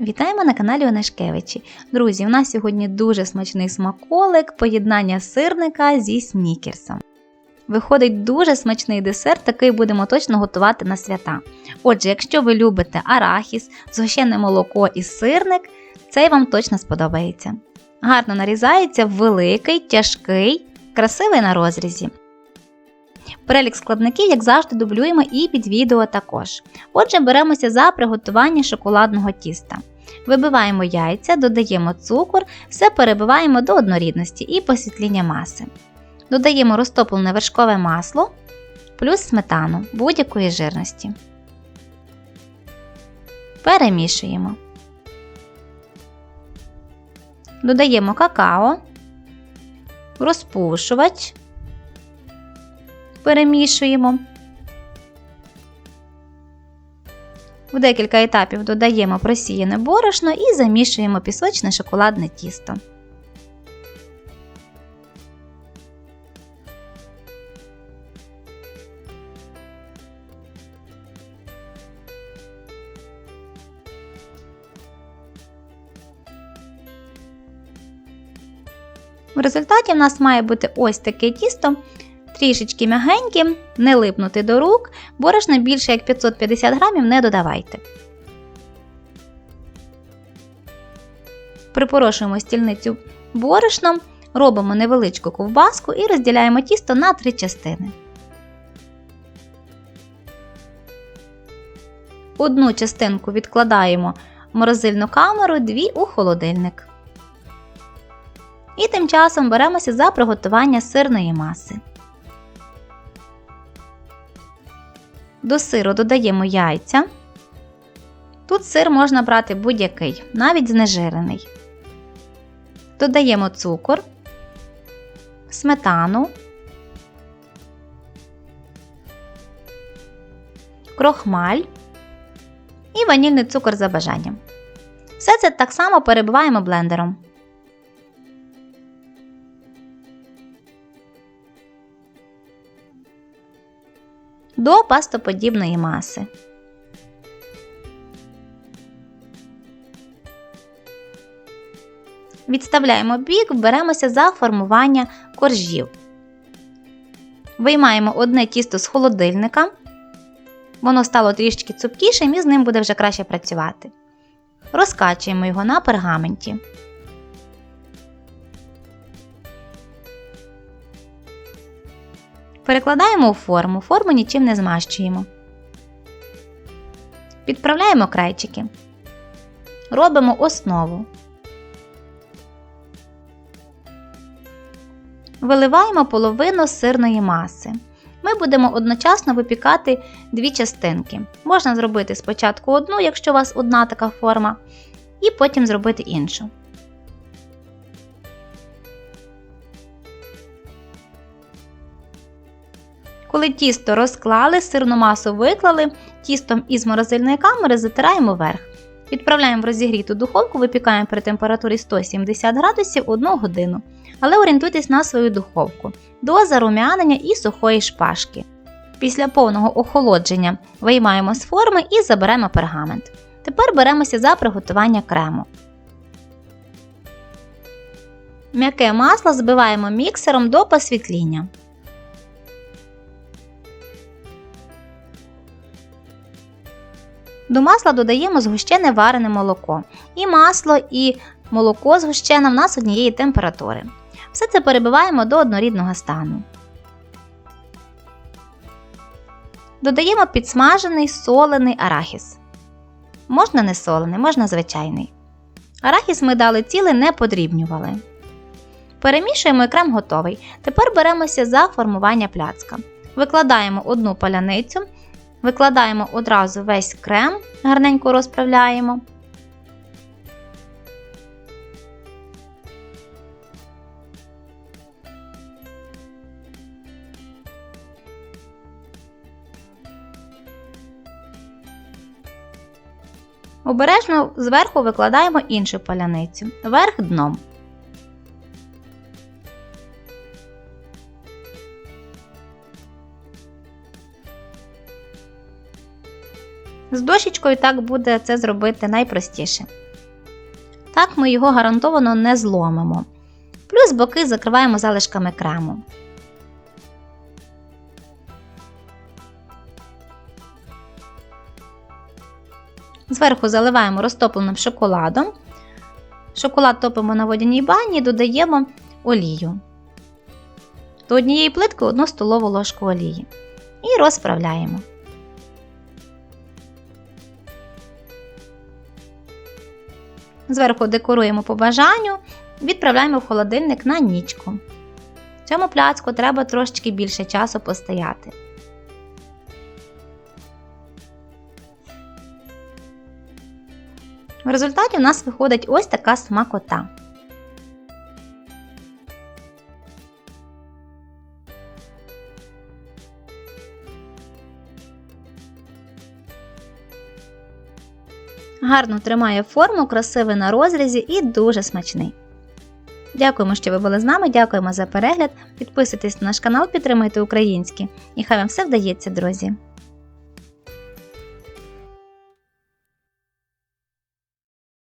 Вітаємо на каналі Онешкевичі. Друзі, у нас сьогодні дуже смачний смаколик, поєднання сирника зі снікерсом. Виходить дуже смачний десерт, такий будемо точно готувати на свята. Отже, якщо ви любите арахіс, згущене молоко і сирник, цей вам точно сподобається. Гарно нарізається великий, тяжкий, красивий на розрізі. Перелік складників, як завжди, дублюємо і під відео також. Отже, беремося за приготування шоколадного тіста. Вибиваємо яйця, додаємо цукор, все перебиваємо до однорідності і посвітління маси. Додаємо розтоплене вершкове масло плюс сметану будь-якої жирності. Перемішуємо. Додаємо какао, розпушувач перемішуємо. В декілька етапів додаємо просіяне борошно і замішуємо пісочне шоколадне тісто. В результаті в нас має бути ось таке тісто, трішечки м'ягенькі, не липнути до рук, борошна більше як 550 грамів не додавайте. Припорошуємо стільницю борошном, робимо невеличку ковбаску і розділяємо тісто на три частини. Одну частинку відкладаємо в морозильну камеру, дві у холодильник. І тим часом беремося за приготування сирної маси. До сиру додаємо яйця. Тут сир можна брати будь-який, навіть знежирений. Додаємо цукор, сметану, крохмаль і ванільний цукор за бажанням. Все це так само перебиваємо блендером. До пастоподібної маси. Відставляємо бік, беремося за формування коржів. Виймаємо одне тісто з холодильника. Воно стало трішки цупкішим і з ним буде вже краще працювати. Розкачуємо його на пергаменті. Перекладаємо у форму, форму нічим не змащуємо. Підправляємо крайчики. Робимо основу. Виливаємо половину сирної маси. Ми будемо одночасно випікати дві частинки. Можна зробити спочатку одну, якщо у вас одна така форма, і потім зробити іншу. Коли тісто розклали, сирну масу виклали, тістом із морозильної камери затираємо верх. Відправляємо в розігріту духовку, випікаємо при температурі 170 градусів 1 годину. Але орієнтуйтесь на свою духовку до зарум'янення і сухої шпажки. Після повного охолодження виймаємо з форми і заберемо пергамент. Тепер беремося за приготування крему. М'яке масло збиваємо міксером до посвітління. До масла додаємо згущене варене молоко. І масло, і молоко згущене в нас однієї температури. Все це перебиваємо до однорідного стану. Додаємо підсмажений солений арахіс. Можна не солений, можна звичайний. Арахіс ми дали цілий, не подрібнювали. Перемішуємо і крем готовий. Тепер беремося за формування пляцка. Викладаємо одну паляницю Викладаємо одразу весь крем, гарненько розправляємо. Обережно зверху викладаємо іншу паляницю, верх дном. З дощечкою так буде це зробити найпростіше. Так ми його гарантовано не зломимо. Плюс боки закриваємо залишками крему. Зверху заливаємо розтопленим шоколадом. Шоколад топимо на водяній бані і додаємо олію. До однієї плитки 1 столову ложку олії. І розправляємо. Зверху декоруємо по бажанню, відправляємо в холодильник на нічку. Цьому пляцку треба трошечки більше часу постояти. В результаті у нас виходить ось така смакота. Гарно тримає форму, красивий на розрізі і дуже смачний. Дякуємо, що ви були з нами. Дякуємо за перегляд. Підписуйтесь на наш канал, підтримуйте українські. І хай вам все вдається, друзі!